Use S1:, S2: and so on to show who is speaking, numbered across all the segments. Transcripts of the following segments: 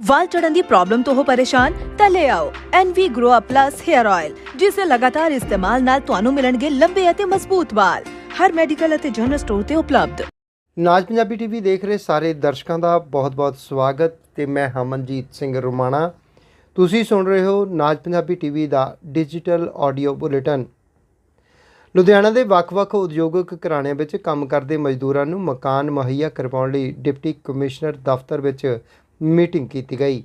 S1: ਵਾਲ ਝੜਨ ਦੀ problem ਤੋਂ ਹੋ ਪਰੇਸ਼ਾਨ, ਤਾਂ ਲੈ ਆਓ NV Grow Up Plus Hair Oil ਜਿਸ ਦੇ ਲਗਾਤਾਰ ਇਸਤੇਮਾਲ ਨਾਲ ਤੁਹਾਨੂੰ ਮਿਲਣਗੇ ਲੰਬੇ ਅਤੇ ਮਜ਼ਬੂਤ ਵਾਲ। ਹਰ ਮੈਡੀਕਲ ਅਤੇ ਜਨਰਲ ਸਟੋਰ ਤੇ ਉਪਲਬਧ।
S2: ਨਾਜ ਪੰਜਾਬੀ ਟੀਵੀ ਦੇਖ ਰਹੇ ਸਾਰੇ ਦਰਸ਼ਕਾਂ ਦਾ ਬਹੁਤ-ਬਹੁਤ ਸਵਾਗਤ ਤੇ ਮੈਂ ਹਮਨਜੀਤ ਸਿੰਘ ਰੁਮਾਣਾ। ਤੁਸੀਂ ਸੁਣ ਰਹੇ ਹੋ ਨਾਜ ਪੰਜਾਬੀ ਟੀਵੀ ਦਾ ਡਿਜੀਟਲ ਆਡੀਓ ਬੁਲੇਟਿਨ ਲੁਧਿਆਣਾ ਦੇ ਵੱਖ-ਵੱਖ ਉਦਯੋਗਿਕ ਘਰਾਣਿਆਂ ਵਿੱਚ ਕੰਮ ਕਰਦੇ ਮਜ਼ਦੂਰਾਂ ਨੂੰ ਮਕਾਨ ਮੁਹੱਈਆ ਕਰਵਾਉਣ ਲਈ ਡਿਪਟੀ ਕਮਿਸ਼ਨਰ ਦਫ਼ਤਰ ਵਿੱਚ ਮੀਟਿੰਗ ਕੀਤੀ ਗਈ।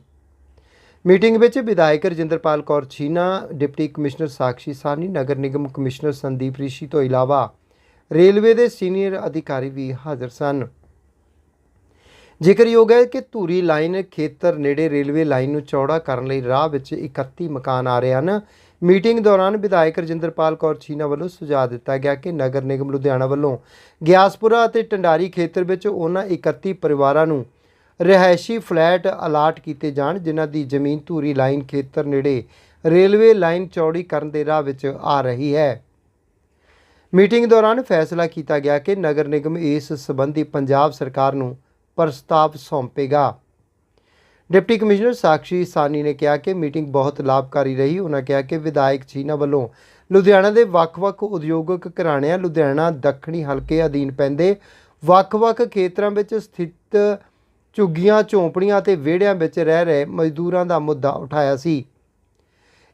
S2: ਮੀਟਿੰਗ ਵਿੱਚ ਵਿਧਾਇਕ ਰਜਿੰਦਰਪਾਲ ਕੌਰ ਛੀਨਾ, ਡਿਪਟੀ ਕਮਿਸ਼ਨਰ ਸਾਕਸ਼ੀ ਸਾਨੀ ਨਗਰ ਨਿਗਮ ਕਮਿਸ਼ਨਰ ਸੰਦੀਪ ਰਿਸ਼ੀ ਤੋਂ ਇਲਾਵਾ ਰੇਲਵੇ ਦੇ ਸੀਨੀਅਰ ਅਧਿਕਾਰੀ ਵੀ ਹਾਜ਼ਰ ਸਨ। ਜ਼ਿਕਰਯੋਗ ਹੈ ਕਿ ਧੂਰੀ ਲਾਈਨ ਖੇਤਰ ਨੇੜੇ ਰੇਲਵੇ ਲਾਈਨ ਨੂੰ ਚੌੜਾ ਕਰਨ ਲਈ ਰਾਹ ਵਿੱਚ 31 ਮਕਾਨ ਆ ਰਹੇ ਹਨ। ਮੀਟਿੰਗ ਦੌਰਾਨ ਵਿਧਾਇਕ ਰਜਿੰਦਰਪਾਲ ਕੌਰ ਛੀਨਾ ਵੱਲੋਂ ਸੁਝਾਅ ਦਿੱਤਾ ਗਿਆ ਕਿ ਨਗਰ ਨਿਗਮ ਲੁਧਿਆਣਾ ਵੱਲੋਂ ਗਿਆਸਪੁਰਾ ਅਤੇ ਟੰਡਾਰੀ ਖੇਤਰ ਵਿੱਚ ਉਹਨਾਂ 31 ਪਰਿਵਾਰਾਂ ਨੂੰ ਰਿਹਾਇਸ਼ੀ ਫਲੈਟ ਅਲਾਟ ਕੀਤੇ ਜਾਣ, ਜਿਨ੍ਹਾਂ ਦੀ ਜ਼ਮੀਨ ਧੂਰੀ ਲਾਈਨ ਖੇਤਰ ਨੇੜੇ ਰੇਲਵੇ ਲਾਈਨ ਚੌੜੀ ਕਰਨ ਦੇ ਰਾਹ ਵਿੱਚ ਆ ਰਹੀ ਹੈ। ਮੀਟਿੰਗ ਦੌਰਾਨ ਫੈਸਲਾ ਕੀਤਾ ਗਿਆ ਕਿ ਨਗਰ ਨਿਗਮ ਇਸ ਸੰਬੰਧੀ ਪੰਜਾਬ ਸਰਕਾਰ ਨੂੰ ਪ੍ਰਸਤਾਵ ਸੌਂਪੇਗਾ। ਡਿਪਟੀ ਕਮਿਸ਼ਨਰ ਸਾਕਸ਼ੀ ਸਾਨੀ ਨੇ ਕਿਹਾ ਕਿ ਮੀਟਿੰਗ ਬਹੁਤ ਲਾਭਕਾਰੀ ਰਹੀ। ਉਹਨਾਂ ਕਿਹਾ ਕਿ ਵਿਧਾਇਕ ਛੀਨਾ ਵੱਲੋਂ ਲੁਧਿਆਣਾ ਦੇ ਵੱਖ-ਵੱਖ ਉਦਯੋਗਿਕ ਘਰਾਣਿਆਂ, ਲੁਧਿਆਣਾ, ਦੱਖਣੀ ਹਲਕੇ ਅਧੀਨ ਪੈਂਦੇ ਵੱਖ-ਵੱਖ ਖੇਤਰਾਂ ਵਿੱਚ ਸਥਿਤ ਝੁੱਗੀਆਂ, ਝੌਂਪੜੀਆਂ ਅਤੇ ਵਿਹੜਿਆਂ ਵਿੱਚ ਰਹਿ ਰਹੇ ਮਜ਼ਦੂਰਾਂ ਦਾ ਮੁੱਦਾ ਉਠਾਇਆ ਸੀ।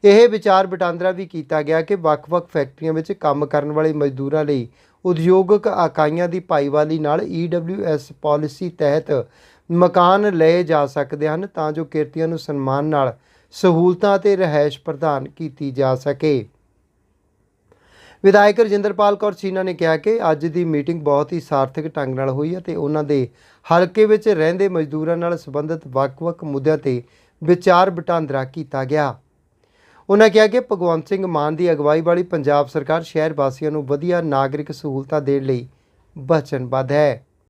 S2: ਇਹ ਵਿਚਾਰ ਵਟਾਂਦਰਾ ਵੀ ਕੀਤਾ ਗਿਆ ਕਿ ਵੱਖ-ਵੱਖ ਫੈਕਟਰੀਆਂ ਵਿੱਚ ਕੰਮ ਕਰਨ ਵਾਲੇ ਮਜ਼ਦੂਰਾਂ ਲਈ ਉਦਯੋਗਿਕ ਇਕਾਈਆਂ ਦੀ ਭਾਈਵਾਲੀ ਨਾਲ EWS ਪਾਲਿਸੀ ਤਹਿਤ ਮਕਾਨ ਲਏ ਜਾ ਸਕਦੇ ਹਨ ਤਾਂ ਜੋ ਕਿਰਤੀਆਂ ਨੂੰ ਸਨਮਾਨ ਨਾਲ ਸਹੂਲਤਾਂ ਅਤੇ ਰਿਹਾਇਸ਼ ਪ੍ਰਦਾਨ ਕੀਤੀ ਜਾ ਸਕੇ। ਵਿਧਾਇਕ ਰਜਿੰਦਰਪਾਲ ਕੌਰ ਚੀਨਾ ਨੇ ਕਿਹਾ ਕਿ ਅੱਜ ਦੀ ਮੀਟਿੰਗ ਬਹੁਤ ਹੀ ਸਾਰਥਕ ਢੰਗ ਨਾਲ ਹੋਈ ਅਤੇ ਉਹਨਾਂ ਦੇ ਹਲਕੇ ਵਿੱਚ ਰਹਿੰਦੇ ਮਜ਼ਦੂਰਾਂ ਨਾਲ ਸੰਬੰਧਿਤ ਵੱਖ-ਵੱਖ ਮੁੱਦਿਆਂ ਤੇ ਵਿਚਾਰ ਵਟਾਂਦਰਾ ਕੀਤਾ ਗਿਆ। ਉਹਨਾਂ ਕਿਹਾ ਕਿ ਭਗਵੰਤ ਸਿੰਘ ਮਾਨ ਦੀ ਅਗਵਾਈ ਵਾਲੀ ਪੰਜਾਬ ਸਰਕਾਰ ਸ਼ਹਿਰ ਵਾਸੀਆਂ ਨੂੰ ਵਧੀਆ ਨਾਗਰਿਕ ਸਹੂਲਤਾਂ ਦੇਣ ਲਈ ਵਚਨਬੱਧ ਹੈ।